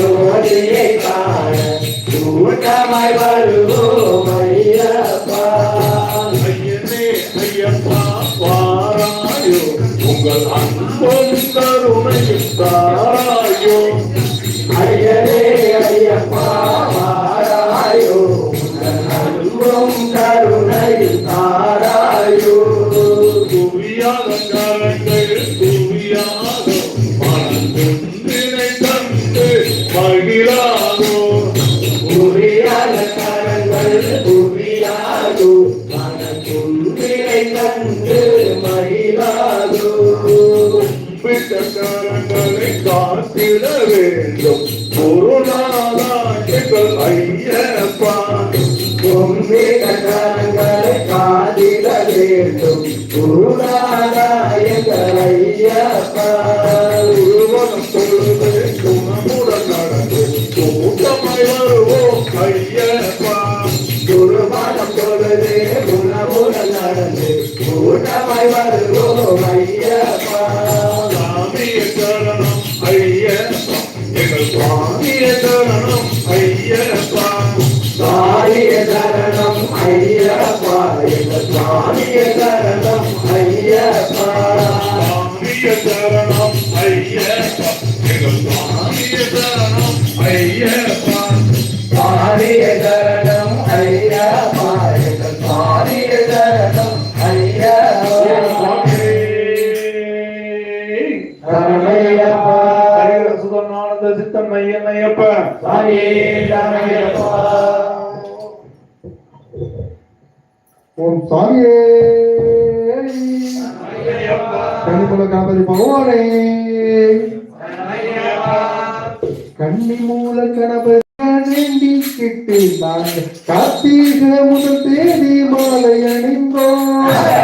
மகரவிளக்கின் ஜோதியை காண கூட்டமாய் வருவோம் ஐயப்பா ஐயனே ஐயப்பா வாராயோ உங்கள் அன்பும் கருணையும் தாராயோ ஐயனே ஐயப்பா மாறாயோ உங்கள் அன்பும் கருணையும் தாராயோ குவியாத மகிழாதோ புரியாத கரங்கள் புரியாதோ மனக்குன்றினை கண்டு மகிழாதோ? விட்ட கரங்களை காத்திட வேண்டும். பொருளாதா ஐயப்பா. கும்பிட கரங்களை காதிட வேண்டும் ஐயப்பா. சரணம் ஐயப்பா சுவாமிய சரணம் ஐயப்பா எங்கள் சுவாமிய சரணம் ஐயப்பா சாமிய சரணம் ஐயப்பா எங்கள் சாமிய சரணம் ஐயப்பா சரணையப்பா சுதமானந்த சித்தம் ஐயனையப்பா ஓம் சாமியே. கன்னிமுல கணபதி பகவானே. மூல கணபதி வேண்டி நாங்கள் கார்த்திகை முதல் தேதி மாலை அணிந்தோம்.